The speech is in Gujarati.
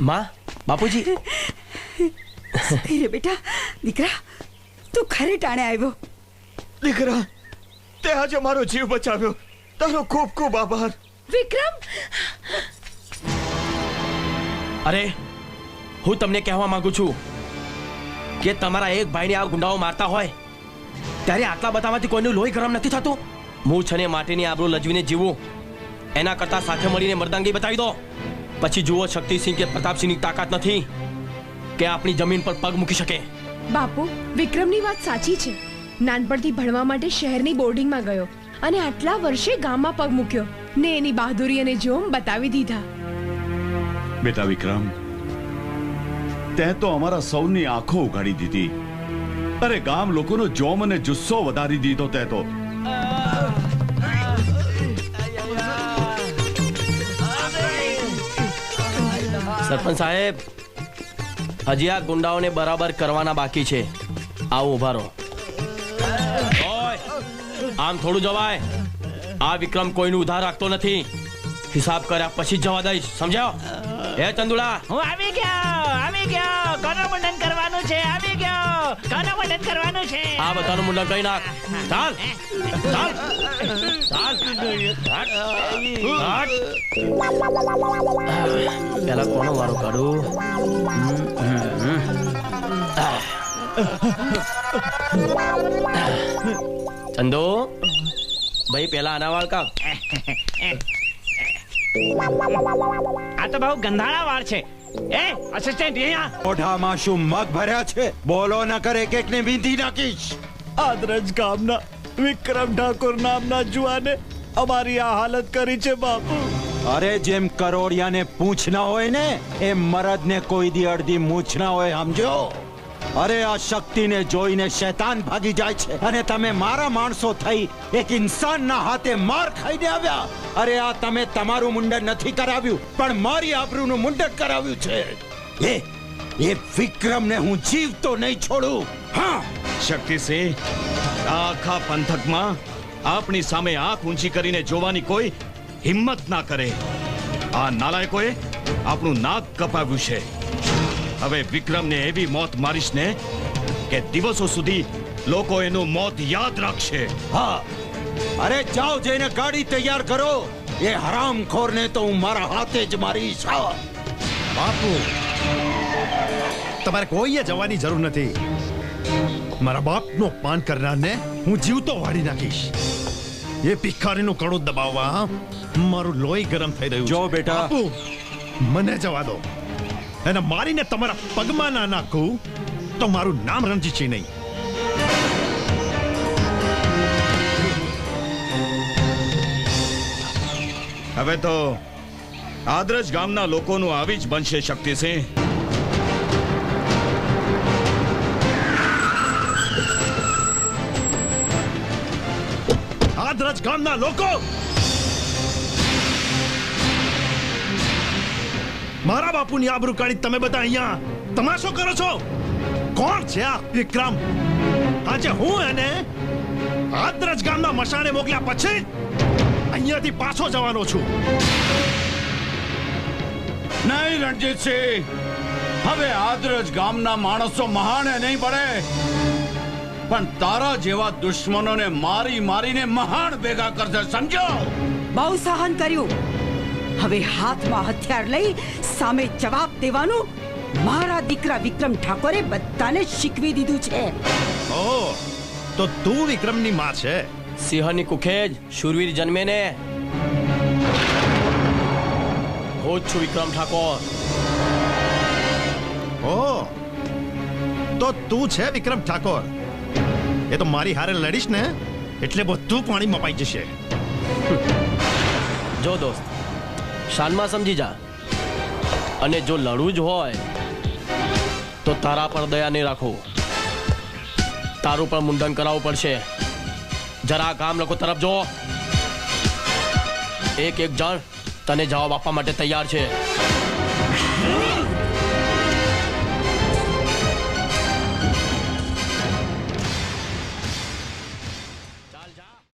માં બાપુજી. રે બેટા દીકરા તું ખરે ટાણે આવ્યો. દીકરા તે આજે મારો જીવ બચાવ્યો. તારો ખૂબ ખૂબ આભાર. વિક્રમ! અરે હું તમને કહેવા માંગુ છું કે તમારા એક ભાઈને આ ગુંડાઓ મારતા હોય ત્યારે આટલા બધામાંથી કોઈનું લોહી ગરમ નથી થતું? હું અને માટીની આબરૂ લજવીને જીવું. એના કરતા સાથે મળીને મર્દાંગી બતાવી દો. પછી જુઓ શક્તિસિંહ કે પ્રતાપસિંહની તાકાત નથી કે આપણી જમીન પર પગ મૂકી શકે. બાપુ વિક્રમની વાત સાચી છે. નાનપણથી ભણવા માટે શહેરની બોર્ડિંગમાં ગયો અને આટલા વર્ષે ગામમાં પગ મૂક્યો. ને એની બહાદુરી અને જોમ બતાવી દીધા. બેટા વિક્રમ તે તો અમારા સૌની આંખો ઉઘાડી દીધી. અરે ગામ લોકોનો જોમ અને જુસ્સો વધારી દીધો તે તો. સરપંચ સાહેબ, હજી આ ગુંડાઓને બરાબર કરવાના બાકી છે. આવો ઊભા રહો. આમ થોડું જવાય. આ વિક્રમ કોઈનું ઉધાર રાખતો નથી. હિસાબ કર્યા પછી જવા દઈશ સમજાવ હે ચંદુડા હું આવી ગયો આવી ગયો. કરવાનું છે? આવી કોનો મુંડન કરવાનું છે. આ બધાનું મુંડન કઈ નાખ. ચાલ. ચાલ. ચાલ. પેલા કોનો વારો કાઢું? ચંદો? ભાઈ પેલા આના વાળ કાપ. આ તો બહુ ગંધાળા વાળ છે. એ અસિસ્ટન્ટ અહીંયા? મોઢામાં શું મગ ભર્યા છે? બોલો ન કરે કે એકને વિંધી નાખીશ. આદરજ ગામના વિક્રમ ઠાકોર નામના જુવાને અમારી આ હાલત કરી છે બાપુ. અરે જેમ કરોડિયાને પૂછ ના હોય ને એમ મરદને કોઈ દી અડધી મૂછ ના હોય સમજો? અરે, આ શક્તિને જોઈને શેતાન ભાગી જાય છે અને તમે મારા માણસો થઈ એક ઇન્સાનના હાથે માર ખાઈને આવ્યા. અરે, આ તમે તમારું મુંડન નથી કરાવ્યું, પણ મારી આબરૂનું મુંડન કરાવ્યું છે. એ એ વિક્રમને હું જીવતો નહીં છોડું. હા. શક્તિસિંહ આખા પંથકમાં આપણી સામે આંખ ઊંચી કરીને જોવાની કોઈ હિંમત ના કરે. આ નાલાયકોએ આપણું નાક કપાવ્યું છે. હવે વિક્રમને એવી મોત મારીશ ને કે દિવસો સુધી લોકો એનું મોત યાદ રાખશે. હા. અરે જાઓ જઈને ગાડી તૈયાર કરો. એ હરામખોરને તો હું મારા હાથે જ મારીશ બાપુ તમારે કોઈએ જવાની જરૂર નથી. મારા બાપનો પાન કરનારને હું જીવતો વાળી નાખીશ. એ ભિખારીનું કડું દબાવવા મારું લોહી ગરમ થઈ રહ્યું જો. બેટા. મને જવા દો. એને મારીને તમારા પગમાં ના નાખું તો મારું નામ રંજી છે નહીં. હવે તો આદરજ ગામના લોકોનું આવી જ બનશે શક્તિસિંહ. આદરજ ગામના લોકો! મારા બાપુની આબરૂ કાઢી તમે બધા અહીંયા તમાશો કરો છો? કોણ છે આ વિક્રમ? આજે હું એને આદરજ ગામના મશાણે મોકલ્યા પછી અહીંયાથી પાછો જવાનો છું. નહીં રણજીતસિંહ. હવે આદરજ ગામના માણસો મહાને નહીં પડે પણ તારા જેવા દુશ્મનોને મારી મારીને મહાન ભેગા કરશે સમજો બહુ સહન કર્યું. હવે હાથમાં હથિયાર લઈ સામે જવાબ દેવાનું મારા દીકરા વિક્રમ ઠાકોરે બધાને શીખવી દીધું છે. ઓ તો તું વિક્રમની માં છે? સિંહની કુખેજ શૂરવીર જન્મે ને. હું છું વિક્રમ ઠાકોર. ઓ તો તું છે વિક્રમ ઠાકોર? એ તો મારી હારે લડીશ ને એટલે બધું પાણી મપાઈ જશે. જો દોસ્ત શાનમાં સમજી જા. અને જો લડવું જ હોય, તો તારા પર દયા નહીં રાખો. તારું પણ મુંડન કરાવવું પડશે. જરા ગામ લોકો તરફ જો. એક એક જણ તને જવાબ આપવા માટે તૈયાર છે.